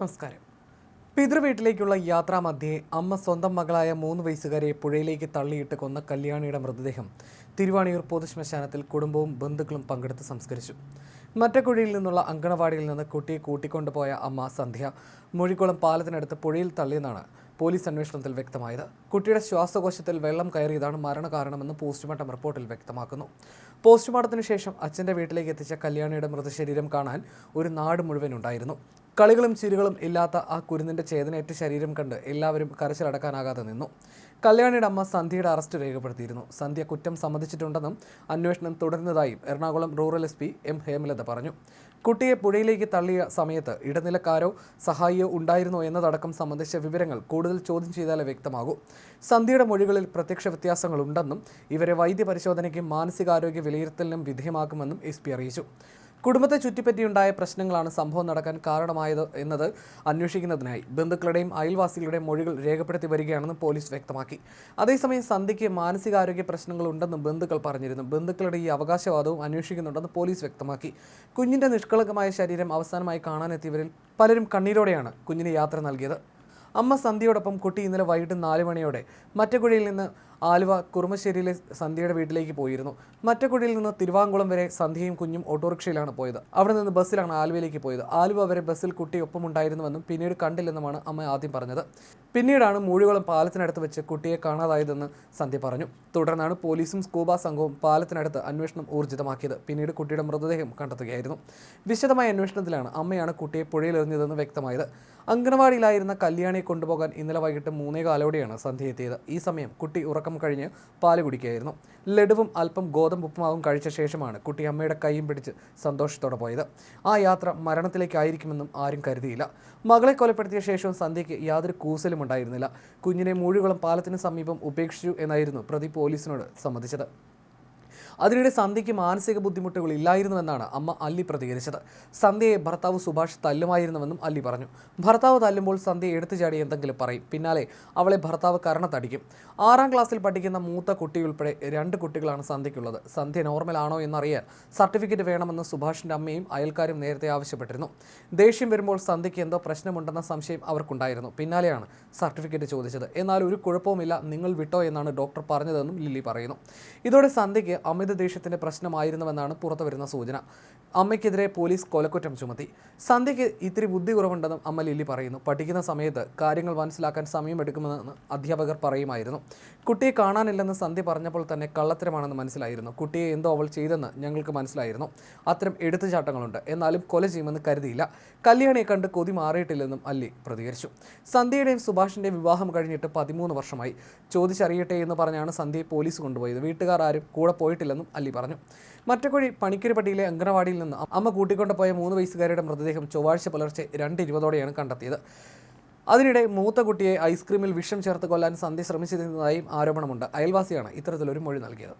നമസ്കാരം. പിതൃവീട്ടിലേക്കുള്ള യാത്രാമധ്യേ അമ്മ സ്വന്തം മകളായ മൂന്ന് വയസ്സുകാരെ പുഴയിലേക്ക് തള്ളിയിട്ട് കൊന്ന കല്യാണിയുടെ മൃതദേഹം തിരുവാണിയൂർ പൊതുശ്മശാനത്തിൽ കുടുംബവും ബന്ധുക്കളും പങ്കെടുത്ത് സംസ്കരിച്ചു. മറ്റക്കുഴിയിൽ നിന്നുള്ള അങ്കണവാടിയിൽ നിന്ന് കുട്ടിയെ കൂട്ടിക്കൊണ്ടുപോയ അമ്മ സന്ധ്യ മുഴിക്കുളം പാലത്തിനടുത്ത് പുഴയിൽ തള്ളിയെന്നാണ് പോലീസ് അന്വേഷണത്തിൽ വ്യക്തമായത്. കുട്ടിയുടെ ശ്വാസകോശത്തിൽ വെള്ളം കയറിയതാണ് മരണകാരണമെന്ന് പോസ്റ്റ്മോർട്ടം റിപ്പോർട്ടിൽ വ്യക്തമാക്കുന്നു. പോസ്റ്റ്മോർട്ടത്തിന് ശേഷം അച്ഛന്റെ വീട്ടിലേക്ക് എത്തിച്ച കല്യാണിയുടെ മൃതശരീരം കാണാൻ ഒരു നാട് മുഴുവൻ ഉണ്ടായിരുന്നു. കളികളും ചിരികളും ഇല്ലാത്ത ആ കുരുന്നിന്റെ ചേതനയേറ്റ ശരീരം കണ്ട് എല്ലാവരും കരച്ചിലടക്കാനാകാതെ നിന്നു. കല്യാണിയുടെ അമ്മ സന്ധ്യയുടെ അറസ്റ്റ് രേഖപ്പെടുത്തിയിരുന്നു. സന്ധ്യ കുറ്റം സമ്മതിച്ചിട്ടുണ്ടെന്നും അന്വേഷണം തുടരുന്നതായും Ernakulam rural S P M Hemalatha പറഞ്ഞു. കുട്ടിയെ പുഴയിലേക്ക് തള്ളിയ സമയത്ത് ഇടനിലക്കാരോ സഹായിയോ ഉണ്ടായിരുന്നോ എന്നതടക്കം സംബന്ധിച്ച വിവരങ്ങൾ കൂടുതൽ ചോദ്യം ചെയ്താലേ വ്യക്തമാകൂ. സന്ധ്യയുടെ മൊഴികളിൽ പ്രത്യക്ഷ വ്യത്യാസങ്ങളുണ്ടെന്നും ഇവരെ വൈദ്യപരിശോധനയ്ക്കും മാനസികാരോഗ്യ വിലയിരുത്തലിനും വിധേയമാക്കുമെന്നും എസ് പി അറിയിച്ചു. കുടുംബത്തെ ചുറ്റിപ്പറ്റിയുണ്ടായ പ്രശ്നങ്ങളാണ് സംഭവം നടക്കാൻ കാരണമായത് എന്നത് അന്വേഷിക്കുന്നതിനായി ബന്ധുക്കളുടെയും അയൽവാസികളുടെയും മൊഴികൾ രേഖപ്പെടുത്തി വരികയാണെന്ന് പോലീസ് വ്യക്തമാക്കി. അതേസമയം സന്ധ്യയ്ക്ക് മാനസികാരോഗ്യ പ്രശ്നങ്ങളുണ്ടെന്ന് ബന്ധുക്കൾ പറഞ്ഞിരുന്നു. ബന്ധുക്കളുടെ ഈ അവകാശവാദവും അന്വേഷിക്കുന്നുണ്ടെന്ന് പോലീസ് വ്യക്തമാക്കി. കുഞ്ഞിന്റെ നിഷ്കളങ്കമായ ശരീരം അവസാനമായി കാണാനെത്തിയവരിൽ പലരും കണ്ണീരോടെയാണ് കുഞ്ഞിന് യാത്ര നൽകിയത്. അമ്മ സന്ധ്യയോടൊപ്പം കുട്ടി ഇന്നലെ വൈകിട്ട് നാല് മണിയോടെ മറ്റക്കുഴിയിൽ നിന്ന് ആലുവ കുറുമശ്ശേരിയിലെ സന്ധ്യയുടെ വീട്ടിലേക്ക് പോയിരുന്നു. മറ്റക്കുഴിയിൽ നിന്ന് തിരുവാങ്കുളം വരെ സന്ധ്യയും കുഞ്ഞും ഓട്ടോറിക്ഷയിലാണ് പോയത്. അവിടെ നിന്ന് ബസ്സിലാണ് ആലുവയിലേക്ക് പോയത്. ആലുവ വരെ ബസ്സിൽ കുട്ടി ഒപ്പമുണ്ടായിരുന്നുവെന്നും പിന്നീട് കണ്ടില്ലെന്നുമാണ് അമ്മ ആദ്യം പറഞ്ഞത്. പിന്നീടാണ് മൂഴികുളം പാലത്തിനടുത്ത് വെച്ച് കുട്ടിയെ കാണാതായതെന്ന് സന്ധ്യ പറഞ്ഞു. തുടർന്നാണ് പോലീസും സ്കൂബ സംഘവും പാലത്തിനടുത്ത് അന്വേഷണം ഊർജിതമാക്കിയത്. പിന്നീട് കുട്ടിയുടെ മൃതദേഹം കണ്ടെത്തുകയായിരുന്നു. വിശദമായ അന്വേഷണത്തിലാണ് അമ്മയാണ് കുട്ടിയെ പുഴയിലെറിഞ്ഞതെന്ന് വ്യക്തമായത്. അങ്കണവാടിയിലായിരുന്ന കല്യാണിയെ കൊണ്ടുപോകാൻ ഇന്നലെ വൈകിട്ട് മൂന്നേ കാലോടെയാണ് സന്ധ്യ എത്തിയത്. ഈ സമയം കുട്ടി ഉറക്കം കഴിഞ്ഞ് പാൽ കുടിക്കുകയായിരുന്നു. ലഡുവും അല്പം ഗോതമ്പ് ഉപ്പുമാവും കഴിച്ച ശേഷമാണ് കുട്ടി അമ്മയുടെ കൈയും പിടിച്ച് സന്തോഷത്തോടെ പോയത്. ആ യാത്ര മരണത്തിലേക്കായിരിക്കുമെന്നും ആരും കരുതിയില്ല. മകളെ കൊലപ്പെടുത്തിയ ശേഷവും സന്ധ്യയ്ക്ക് യാതൊരു കൂസലും ഉണ്ടായിരുന്നില്ല. കുഞ്ഞിനെ മൂഴികളും പാലത്തിന് സമീപം ഉപേക്ഷിച്ചു എന്നായിരുന്നു പ്രതി പോലീസിനോട് സമ്മതിച്ചത്. അതിനിടെ സന്ധ്യയ്ക്ക് മാനസിക ബുദ്ധിമുട്ടുകൾ ഇല്ലായിരുന്നുവെന്നാണ് അമ്മ അല്ലി പ്രതികരിച്ചത്. സന്ധ്യയെ ഭർത്താവ് സുഭാഷ് തല്ലുമായിരുന്നുവെന്നും അല്ലി പറഞ്ഞു. ഭർത്താവ് തല്ലുമ്പോൾ സന്ധ്യ എടുത്തു ചാടി എന്തെങ്കിലും പറയും. പിന്നാലെ അവളെ ഭർത്താവ് കരണത്തടിക്കും. ആറാം ക്ലാസ്സിൽ പഠിക്കുന്ന മൂത്ത കുട്ടിയുൾപ്പെടെ രണ്ട് കുട്ടികളാണ് സന്ധ്യയ്ക്കുള്ളത്. സന്ധ്യ നോർമൽ ആണോ എന്നറിയാൻ സർട്ടിഫിക്കറ്റ് വേണമെന്ന് സുഭാഷിന്റെ അമ്മയും അയൽക്കാരും നേരത്തെ ആവശ്യപ്പെട്ടിരുന്നു. ദേഷ്യം വരുമ്പോൾ സന്ധ്യയ്ക്ക് എന്തോ പ്രശ്നമുണ്ടെന്ന സംശയം അവർക്കുണ്ടായിരുന്നു. പിന്നാലെയാണ് സർട്ടിഫിക്കറ്റ് ചോദിച്ചത്. എന്നാൽ ഒരു കുഴപ്പവുമില്ല നിങ്ങൾ വിട്ടോ എന്നാണ് ഡോക്ടർ പറഞ്ഞതെന്നും ലില്ലി പറയുന്നു. ഇതോടെ സന്ധ്യയ്ക്ക് അമിത ദേഷ്യത്തിന്റെ പ്രശ്നമായിരുന്നുവെന്നാണ് പുറത്തുവരുന്ന സൂചന. അമ്മയ്ക്കെതിരെ പോലീസ് കൊലക്കുറ്റം ചുമത്തി. സന്ധ്യയ്ക്ക് ഇത്തിരി ബുദ്ധി കുറവുണ്ടെന്നും അമ്മ ലില്ലി പറയുന്നു. പഠിക്കുന്ന സമയത്ത് കാര്യങ്ങൾ മനസ്സിലാക്കാൻ സമയമെടുക്കുമെന്ന് അധ്യാപകർ പറയുമായിരുന്നു. കുട്ടിയെ കാണാനില്ലെന്ന് സന്ധ്യ പറഞ്ഞപ്പോൾ തന്നെ കള്ളത്തരമാണെന്ന് മനസ്സിലായിരുന്നു. കുട്ടിയെ എന്തോ അവൾ ചെയ്തെന്ന് ഞങ്ങൾക്ക് മനസ്സിലായിരുന്നു. അത്തരം എടുത്തുചാട്ടങ്ങളുണ്ട്. എന്നാലും കൊല ചെയ്യുമെന്ന് കരുതിയില്ല. കല്യാണിയെ കണ്ട് കൊതി മാറിയിട്ടില്ലെന്നും അല്ലി പ്രതികരിച്ചു. സന്ധ്യയുടെയും സുഭാഷിന്റെയും വിവാഹം കഴിഞ്ഞിട്ട് പതിമൂന്ന് വർഷമായി. ചോദിച്ചറിയട്ടെ എന്ന് പറഞ്ഞാണ് സന്ധ്യയെ പോലീസ് കൊണ്ടുപോയത്. വീട്ടുകാർ ആരും കൂടെ പോയിട്ടില്ലെന്നും അല്ലി പറഞ്ഞു. മറ്റക്കുഴി പണിക്കരുപട്ടിയിലെ അങ്കണവാടിയിൽ നിന്ന് അമ്മ കൂട്ടിക്കൊണ്ടുപോയ മൂന്ന് വയസ്സുകാരുടെ മൃതദേഹം ചൊവ്വാഴ്ച പുലർച്ചെ രണ്ട് ഇരുപതോടെയാണ് കണ്ടെത്തിയത്. അതിനിടെ മൂത്ത കുട്ടിയെ ഐസ്ക്രീമിൽ വിഷം ചേർത്ത് കൊല്ലാൻ സന്ധ്യ ശ്രമിച്ചിരുന്നതായും ആരോപണമുണ്ട്. അയൽവാസിയാണ് ഇത്തരത്തിലൊരു മൊഴി നൽകിയത്.